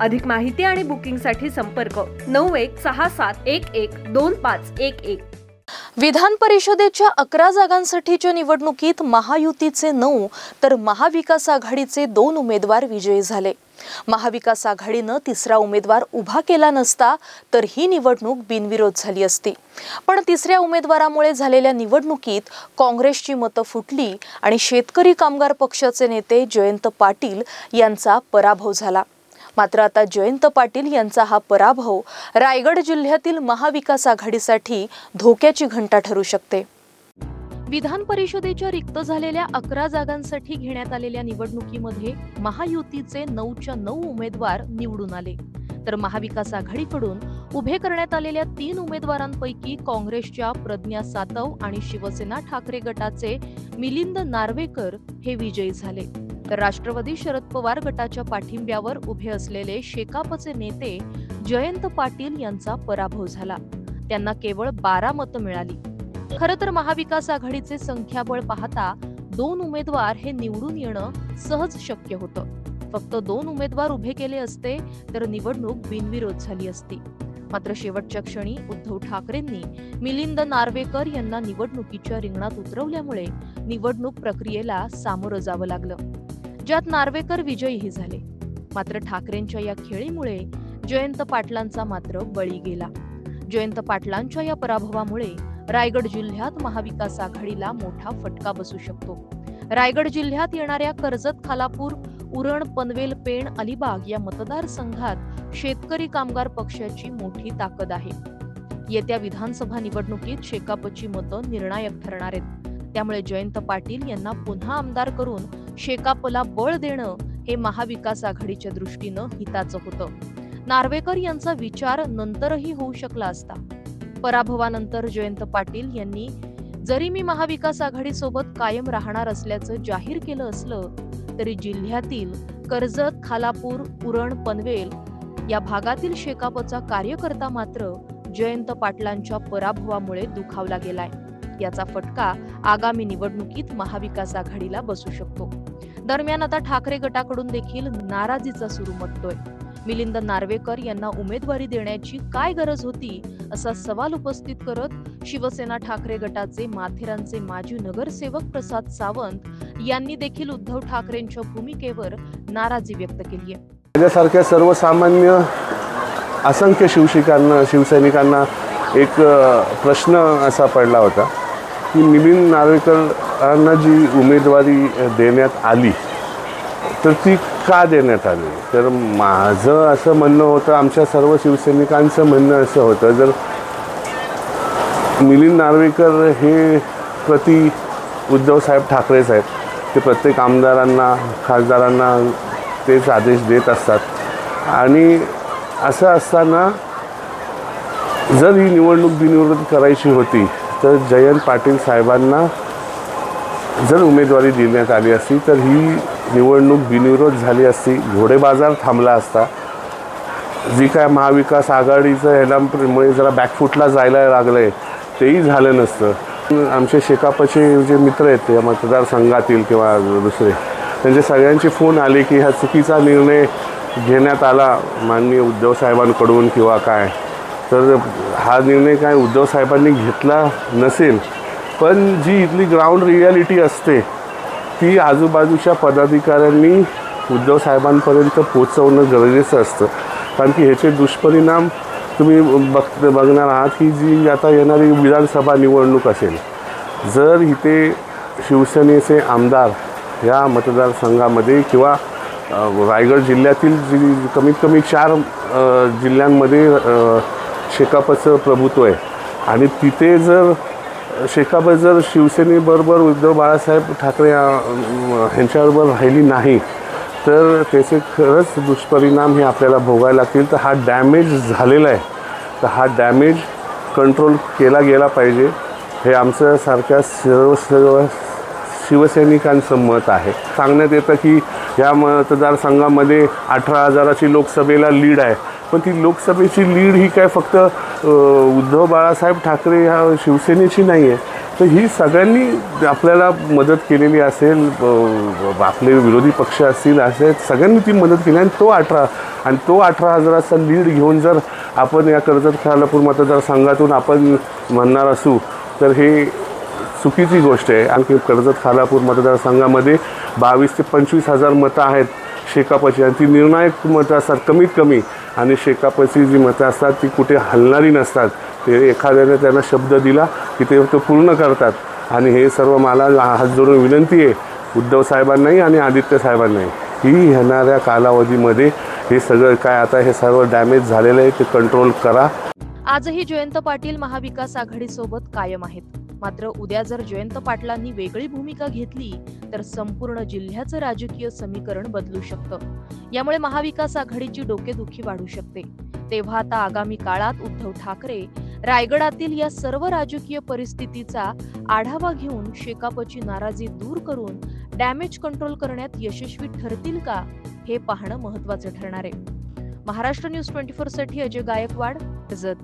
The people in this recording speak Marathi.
अधिक माहिती आणि बुकिंगसाठी संपर्क नऊ एक सहा सात एक एक दोन पाच एक एक. विधान परिषदेच्या अकरा जागांसाठीच्या निवडणुकीत महायुतीचे नऊ तर महाविकास आघाडीचे दोन उमेदवार विजयी झाले. महाविकास आघाडीनं तिसरा उमेदवार उभा केला नसता तर ही निवडणूक बिनविरोध झाली असती. पण तिसऱ्या उमेदवारामुळे झालेल्या निवडणुकीत काँग्रेसची मतं फुटली आणि शेतकरी कामगार पक्षाचे नेते जयंत पाटील यांचा पराभव झाला. मात्र आता जयंत पाटील यांचा हा पराभव रायगड जिल्ह्यातील महाविकास आघाडीसाठी धोक्याची घंटा ठरू शकते. विधान परिषदेच्या रिक्त झालेल्या अकरा जागांसाठी घेण्यात आलेल्या निवडणुकीमध्ये महायुतीचे नऊच्या नऊ उमेदवार निवडून आले. तर महाविकास आघाडीकडून उभे करण्यात आलेल्या तीन उमेदवारांपैकी काँग्रेसच्या प्रज्ञा सातव आणि शिवसेना ठाकरे गटाचे मिलिंद नार्वेकर हे विजयी झाले. तर राष्ट्रवादी शरद पवार गटाच्या पाठिंब्यावर उभे असलेले शेकापचे नेते जयंत पाटील यांचा पराभव झाला. त्यांना केवळ बारा मतं मिळाली. खर तर महाविकास आघाडीचे संख्याबळ पाहता दोन उमेदवार हे निवडून येणं सहज शक्य होतं. फक्त दोन उमेदवार उभे केले असते तर निवडणूक बिनविरोध झाली असती. मात्र शेवटच्या क्षणी उद्धव ठाकरेंनी मिलिंद नार्वेकर यांना निवडणुकीच्या रिंगणात उतरवल्यामुळे निवडणूक प्रक्रियेला सामोरं जावं लागलं. ज्यात नार्वेकर विजयीही झाले. मात्र ठाकरेंच्या या खेळीमुळे जयंत पाटलांचा मात्र बळी गेला. जयंत पाटलांच्या या पराभवामुळे रायगड जिल्ह्यात महाविकास आघाडीला मोठा फटका बसू शकतो. रायगड जिल्ह्यात येणाऱ्या कर्जत खालापूर उरण पनवेल पेण अलिबाग या मतदारसंघात शेतकरी कामगार पक्षाची मोठी ताकद आहे. येत्या विधानसभा निवडणुकीत शेकापची मतं निर्णायक ठरणार आहेत. त्यामुळे जयंत पाटील यांना पुन्हा आमदार करून शेकापला बळ देणं हे महाविकास आघाडीच्या दृष्टीनं हिताचं होतं. नार्वेकर यांचा विचार नंतरही होऊ शकला असता. पराभवानंतर जयंत पाटील यांनी जरी मी महाविकास आघाडीसोबत कायम राहणार असल्याचं जाहीर केलं असलं तरी जिल्ह्यातील कर्जत खालापूर उरण पनवेल या भागातील शेकापचा कार्यकर्ता मात्र जयंत पाटलांच्या पराभवामुळे दुखावला गेलाय. याचा फटका आगामी निवडणुकीत महाविकास आघाडीला बसू शकतो. दरम्यान आता ठाकरे गटाकडून देखील नाराजीचा सूर उमटतोय. मिलिंद नार्वेकर यांना उमेदवारी देण्याची काय गरज होती असा सवाल उपस्थित करत शिवसेना ठाकरे गटाचे माथेरानचे माजी नगरसेवक प्रसाद सावंत यांनी देखील उद्धव ठाकरेंच्या भूमिकेवर नाराजी व्यक्त केली आहे. माझ्यासारख्या सर्वसामान्य असंख्य शिवशिकांना शिवसैनिकांना एक प्रश्न असा पडला होता. की मिलिंद नार्वेकरांना जी उमेदवारी देण्यात आली तर ती का देण्यात आली? तर माझं असं म्हणणं होतं आमच्या सर्व शिवसैनिकांचं म्हणणं असं होतं जर मिलिंद नार्वेकर हे प्रति उद्धवसाहेब ठाकरे साहेब ते प्रत्येक आमदारांना खासदारांना तेच आदेश देत असतात. आणि असं असताना जर ही निवडणूक बिनविरोध करायची होती तर जयंत पाटील साहेबांना जर उमेदवारी देण्यात आली असती तर ही निवडणूक बिनविरोध झाली असती. घोडेबाजार थांबला असता. जी काय महाविकास आघाडीचं ह्यामुळे जरा बॅकफुटला जायला लागलं आहे तेही झालं नसतं. आमचे शेकापचे जे मित्र आहेत या मतदारसंघातील किंवा दुसरे त्यांचे सगळ्यांचे फोन आले की हा चुकीचा निर्णय घेण्यात आला. माननीय उद्धव साहेबांकडून किंवा काय? तर हा निर्णय काय उद्धव साहेबांनी घेतला नसेल पण जी इथली ग्राउंड रियालिटी असते ती आजूबाजूच्या पदाधिकाऱ्यांनी उद्धव साहेबांपर्यंत पोचवणं गरजेचं असतं. कारण की ह्याचे दुष्परिणाम तुम्ही बघ बघणार आहात की जी आता येणारी विधानसभा निवडणूक असेल जर इथे शिवसेनेचे आमदार या मतदारसंघामध्ये किंवा रायगड जिल्ह्यातील जी कमीत कमी चार जिल्ह्यांमध्ये शेकापचं प्रभुत्व आहे. आणि तिथे जर शेकाप जर शिवसेनेबरोबर उद्धव बाळासाहेब ठाकरे ह्यांच्याबरोबर राहिली नाही तर त्याचे खरंच दुष्परिणाम हे आपल्याला भोगायला लागतील. तर हा डॅमेज झालेला आहे. तर हा डॅमेज कंट्रोल केला गेला पाहिजे. हे आमचं सारख्या सर्व सर्व शिवसैनिकांचं मत आहे. सांगण्यात येतं की या मतदारसंघामध्ये अठरा हजाराची लोकसभेला लीड आहे. पण ती लोकसभेची लीड ही काय फक्त उद्धव बाळासाहेब ठाकरे ह्या शिवसेनेची नाही आहे तर ही सगळ्यांनी आपल्याला मदत केलेली असेल आपले विरोधी पक्ष असतील असे सगळ्यांनी ती मदत केली. आणि तो अठरा आणि तो अठरा हजाराचा लीड घेऊन जर आपण या कर्जत खालापूर मतदारसंघातून आपण म्हणणार असू तर हे चुकीची गोष्ट आहे. आणखी कर्जत खालापूर मतदारसंघामध्ये बावीस ते पंचवीस हजार मतं आहेत. शेकापाची. आणि ती निर्णायक मतं असतात कमीत कमी. आणि शेकापाची जी मतं असतात ती कुठे हलणारी नसतात. ते एखाद्याने त्यांना शब्द दिला की ते तो पूर्ण करतात. आणि हे सर्व मला हात जोडून विनंती आहे उद्धव साहेबांनाही आणि आदित्य साहेबांनाही. ही येणाऱ्या कालावधीमध्ये हे सगळं काय आता हे सर्व डॅमेज झालेलं आहे ते कंट्रोल करा. आजही जयंत पाटील महाविकास आघाडीसोबत कायम आहेत. मात्र उद्या जर जयंत पाटलांनी वेगळी भूमिका घेतली तर संपूर्ण जिल्ह्याचं राजकीय समीकरण बदलू शकतं. यामुळे महाविकास आघाडीची डोकेदुखी वाढू शकते. तेव्हा आता आगामी काळात उद्धव ठाकरे रायगडातील या सर्व राजकीय परिस्थितीचा आढावा घेऊन शेकापची नाराजी दूर करून डॅमेज कंट्रोल करण्यात यशस्वी ठरतील का हे पाहणं महत्वाचं ठरणार आहे. महाराष्ट्र न्यूज ट्वेंटी फोरसाठी अजय गायकवाड जत